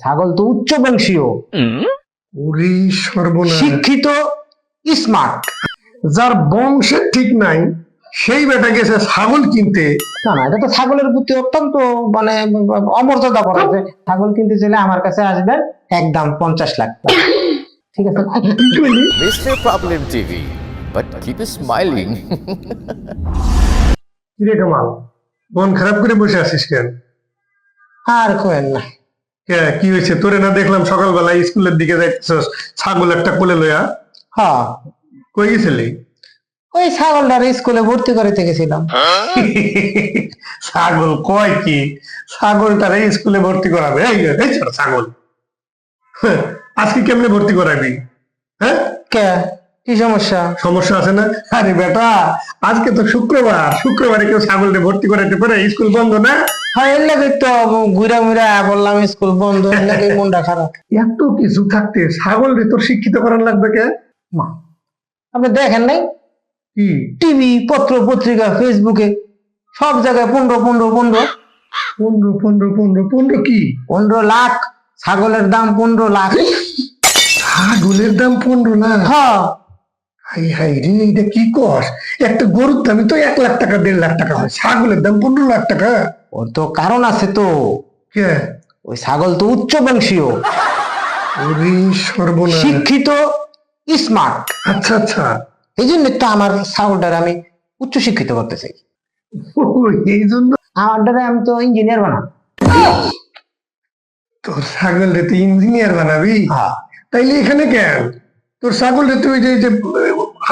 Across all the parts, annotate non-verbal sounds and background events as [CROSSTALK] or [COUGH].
ছাগল তো উচ্চ বংশীয়। শিক্ষিত স্মার্ট যার বংশের ঠিক নাই সেই বেটা গেছে ছাগল কিনতে না না এটা তো ছাগলের প্রতি অত্যন্ত মানে অমর্যাদা করা আছে ছাগল কিনতে চাইলে আমার কাছে আসবেন একদম পঞ্চাশ লাখ ঠিক আছে কি করলি Mr. Problem TV. But কিরে কামাল মন খারাপ করে বসে আছিস কেন? আর কোয়েন না কে, কি হয়েছে? তোরে না দেখলাম সকালবেলা স্কুলের দিকে যাইতেছস ছাগল একটা কোলে লইয়া। হ্যাঁ কই গেছিলি? ওই ছাগলটার স্কুলে ভর্তি করে গেছিলাম। ছাগল কয় কি? ছাগলটারে স্কুলে ভর্তি করাবে। এই এই ছাগল। হ্যাঁ, আজকে কেমনে ভর্তি করাবি? হ্যাঁ? কে? কি সমস্যা? সমস্যা আছে না? আরে বেটা আজকে তো শুক্রবার। শুক্রবারে কেউ ছাগলকে ভর্তি করাইতে পারে স্কুল বন্ধ না? হ্যাঁ এর লাগে তো ঘুরা মুড়া বললাম স্কুল বন্ধ এর লাগে মনটা খারাপ। এত কিছু থাকতে ছাগল রে তোর শিক্ষিত করার লাগবে কে? মা। আপনি দেখেন নাই? কি? টিভি পত্র পত্রিকা ফেসবুকে সব জায়গায় পনেরো পনেরো পনেরো। পনেরো পনেরো পনেরো পনেরো কি? পনেরো লাখ। ছাগলের দাম পনেরো লাখ। ছাগলের দাম পনেরো না হ্যাঁ। হাই হাই রে এটা কি কস একটা গরুর দামই তো এক লাখ টাকা দেড় লাখ টাকা হয়। ছাগলের দাম পনেরো লাখ টাকা। ওর তো কারণ আছে তো। কে? ওই ছাগল তো উচ্চ বংশীয়। ওরে সর্বনাশ। শিক্ষিত স্মার্ট আচ্ছা আচ্ছা। এই জন্য তো আমার ছাগলটার আমি উচ্চ শিক্ষিত করতে চাই। এই জন্য আমার দ্বারা আমি তো ইঞ্জিনিয়ার বানাবো। তোর ছাগল রে তুই ইঞ্জিনিয়ার বানাবি? হ্যাঁ। তাইলে এখানে কেন? তোর ছাগল রে তুই যে,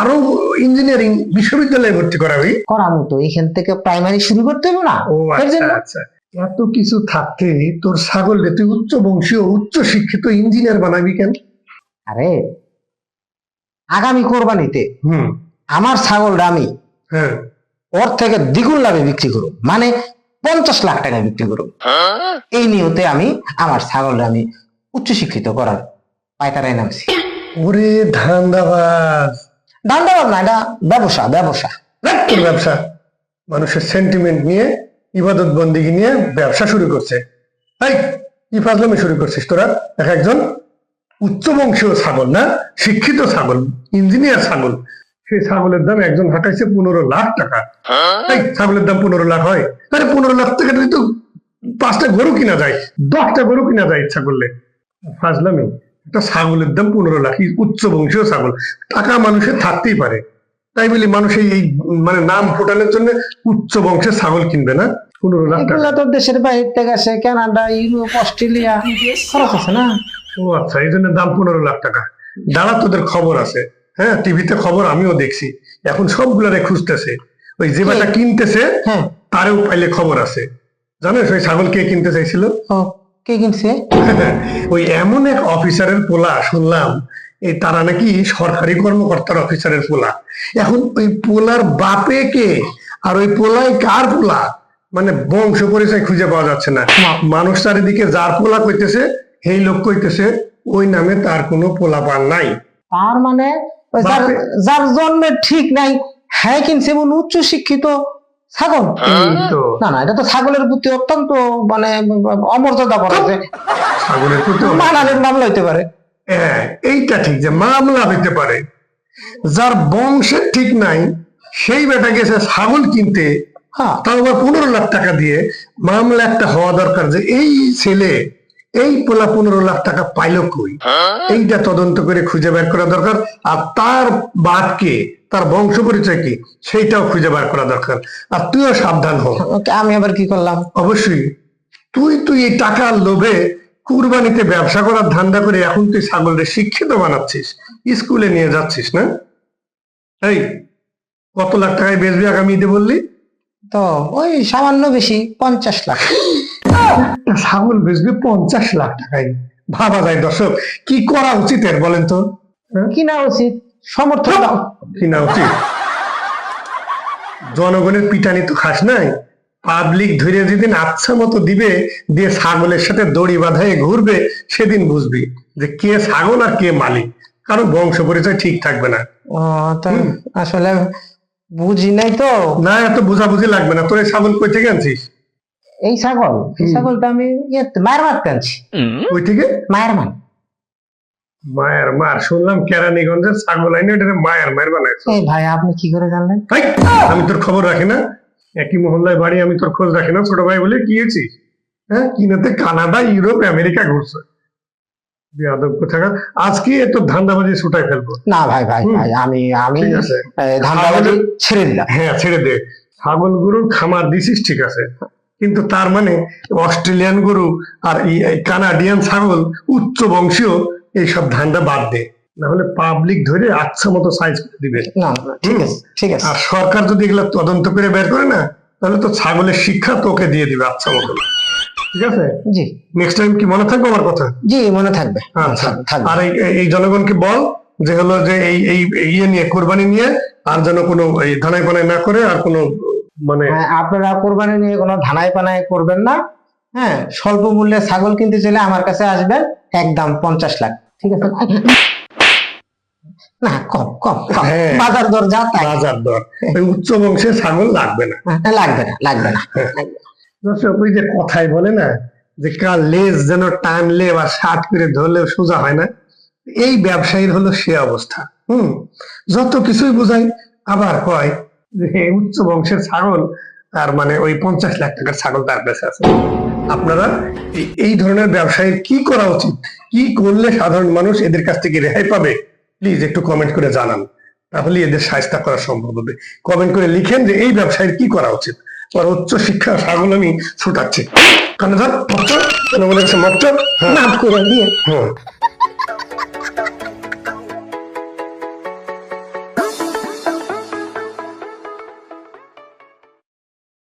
আরও ইঞ্জিনিয়ারিং বিশ্ববিদ্যালয়ে ভর্তি করাবি? করামো তো এখান থেকে প্রাইমারি শুরু করতে হবে না? ও আচ্ছা আচ্ছা। এত কিছু থাকতে তোর ছাগল রে তুই উচ্চ বংশীয় উচ্চ শিক্ষিত ইঞ্জিনিয়ার বানাবি কেন? আরে আগামী কোরবানিতে হুম। আমার ছাগলটা আমি হ্যাঁ। ওর থেকে দ্বিগুণ লাভে বিক্রি করব। মানে পঞ্চাশ লাখ টাকায় বিক্রি করব। এই নিয়তে আমি আমার ছাগলটা আমি উচ্চ শিক্ষিত করার পায়তারায় নামছি। ওরে ধান্দাবাজ। না এটা ব্যবসা। ব্যবসা ব্যবসা। মানুষের সেন্টিমেন্ট নিয়ে ইবাদত বন্দিগি নিয়ে ব্যবসা শুরু করছে। এই কি ফাজলামি শুরু করছিস তোরা? এক একজন উচ্চ বংশীয় ছাগল না? শিক্ষিত ছাগল ইঞ্জিনিয়ার ছাগল। সেই ছাগলের দাম একজন হাঁটাইছে পনেরো লাখ টাকা। এই ছাগলের দাম পনেরো লাখ হয়। আরে পনেরো লাখ টাকা দিয়ে তো পাঁচটা গরু কিনা যায় দশটা গরু কিনা যায় ইচ্ছা করলে। ফাজলামি। একটা ছাগলের দাম পনেরো লাখ উচ্চ বংশীয় ছাগল। টাকা মানুষের থাকতেই পারে। তাই বলি মানুষ এই মানে নাম ফোটানোর জন্য উচ্চ বংশের ছাগল কিনবে না? পনেরো লাখ টাকা। তো দেশের বাইরে থেকে আসে কানাডা ইউরোপ অস্ট্রেলিয়া খরচ আছে না? ও আচ্ছা এই জন্য দাম পনেরো লাখ টাকা। দাঁড়া তোদের খবর আছে। হ্যাঁ টিভিতে খবর আমিও দেখছি। এখন সবগুলারে খুঁজতেছে। ওই যে বেটা কিনতেছে হ্যাঁ। তারেও পাইলে খবর আছে। জানিস ওই ছাগল কে কিনতে চাইছিল? কে কিনছে? [LAUGHS] ওই এমন এক অফিসারের পোলা শুনলাম এই তারা নাকি সরকারি কর্মকর্তার অফিসারের পোলা। এখন ওই পোলার বাপে কে? আর ওই কার পোলা? মানে বংশ পরিচয় খুঁজে পাওয়া যাচ্ছে না। মানুষ চারিদিকে যার পোলা কইতেছে সেই লোক কইতেছে ওই নামে তার কোনো পোলা পান নাই। তার মানে যার জন্মের ঠিক নাই হ্যাঁ কিনছে উচ্চ শিক্ষিত ছাগল? না না এটা তো ছাগলের প্রতি অত্যন্ত মানে অমর্যাদা করা আছে ছাগলের প্রতি মানানের মামলা হইতে পারে। হ্যাঁ এইটা ঠিক যে মামলা হইতে পারে। যার বংশের ঠিক নাই সেই বেটা গেছে ছাগল কিনতে হ্যাঁ। তাও আবার পনেরো লাখ টাকা দিয়ে মামলা একটা হওয়া দরকার যে এই ছেলে এই পোলা পনেরো লাখ টাকা পাইলো কই? এইটা তদন্ত করে খুঁজে বের করা দরকার। আর তার বাপকে তার বংশ পরিচয় কি? সেইটাও খুঁজে বার করা দরকার। আর তুইও সাবধান হ। আমি আবার কি করলাম? অবশ্যই। তুই তুই এই টাকার লোভে কুরবানিতে ব্যবসা করার ধান্দা করে এখন তুই ছাগলদের শিক্ষিত বানাচ্ছিস স্কুলে নিয়ে যাচ্ছিস না? এই কত লাখ টাকায় বেচবি আগামী ঈদে বললি? তো ওই সামান্য বেশি পঞ্চাশ লাখ। ছাগল বেচবে পঞ্চাশ লাখ টাকায়। ভাবা যায় দর্শক কি করা উচিত এর বলেন তো? হ্যাঁ? কিনা উচিত? সমর্থন দাও। কি না উচিত? জনগণের পিটানি তো খাস নাই। পাবলিক ধরে যেদিন আচ্ছা মতো দিবে দিয়ে ছাগলের সাথে দড়ি বাঁধায় ঘুরবে সেদিন বুঝবি যে কে ছাগল আর কে মালিক। কারণ বংশ পরিচয় ঠিক থাকবে না। আসলে বুঝি নাই তো। না এত বোঝাবুঝি লাগবে না। তোর এই ছাগল কই থেকে আনছিস? এই ছাগল এই ছাগলটা আমি মায়ের মারতে আনছি। ওই থেকে? মায়ের মান মায়ের মার শুনলাম কেরানীগঞ্জের ছাগল আইনে মায়ের মায়ের বানাইছে। এই ভাই আপনি কি করে জানলেন? আমি তোর খবর রাখি না? একই মহল্লায় বাড়ি আমি তোর খোঁজ রাখি না ছোট ভাই বলে হ্যাঁ কিনাতে কানাডা ইউরোপ আমেরিকা ঘুরছে। বেয়াদব কোথাকার। আজকে এত ধান্দাবাজি ছুটাই ফেলব। না ভাই ভাই ভাই আমি আমি ধান্দাবাজি ছেড়ে দিলাম। হ্যাঁ ছেড়ে দে। ছাগল গরুর খামার দিছিস ঠিক আছে। কিন্তু তার মানে অস্ট্রেলিয়ান গরু আর কানাডিয়ান ছাগল উচ্চ বংশীয় এইসব ধান্দা বাদ দে। না হলে পাবলিক ধরে আচ্ছা মতো সাইজ করে দিবে। না ঠিক আছে ঠিক আছে। আর সরকার যদি এগুলো তদন্ত করে বের করে না তাহলে তো ছাগলের শিক্ষা তোকে দিয়ে দিবে আচ্ছা মতো। ঠিক আছে? জি। নেক্সট টাইম কি মনে থাকবে আমার কথা? জি মনে থাকবে। আচ্ছা। আর এই জনগণকে বল যে হলো যে এই এই ইয়ে নিয়ে কোরবানি নিয়ে আর যেন কোনো এই ধানাই পানাই না করে আর কোনো মানে হ্যাঁ, আপনারা কোরবানি নিয়ে কোনো ধানাই পানাই করবেন না। হ্যাঁ স্বল্প মূল্যে ছাগল কিনতে চাইলে আমার কাছে আসবেন একদম পঞ্চাশ লাখ। ঠিক আছে? না কম কম হ্যাঁ। বাজার দর যা বাজার দর। উচ্চ বংশের ছাগল লাগবে না। হ্যাঁ, লাগবে না লাগবে না দর্শক ওই যে কথাই বলে না যে কার লেজ যেন টানলে বা শার্ট করে ধরলে সোজা হয় না এই ব্যবসায়ীর হলো সে অবস্থা। হুম? যত কিছুই বোঝাই আবার কয় যে উচ্চ বংশের ছাগল তার মানে ওই পঞ্চাশ লাখ টাকার ছাগল তার কাছে আছে। আপনারা এই- ধরনের ব্যবসায়ীর কি করা উচিত? কি করলে সাধারণ মানুষ এদের কাছ থেকে রেহাই পাবে? প্লিজ একটু কমেন্ট করে জানান। তাহলে এদের সাহায্য করা সম্ভব হবে। কমেন্ট করে লিখেন যে এই ব্যবসায়ীর কি করা উচিত। আর উচ্চ শিক্ষা ছাগল আমি ছুটাচ্ছি। কানে ধর মচ্চর কাছে মচ্চর হ্যাঁ। করে দিয়ে হ্যাঁ।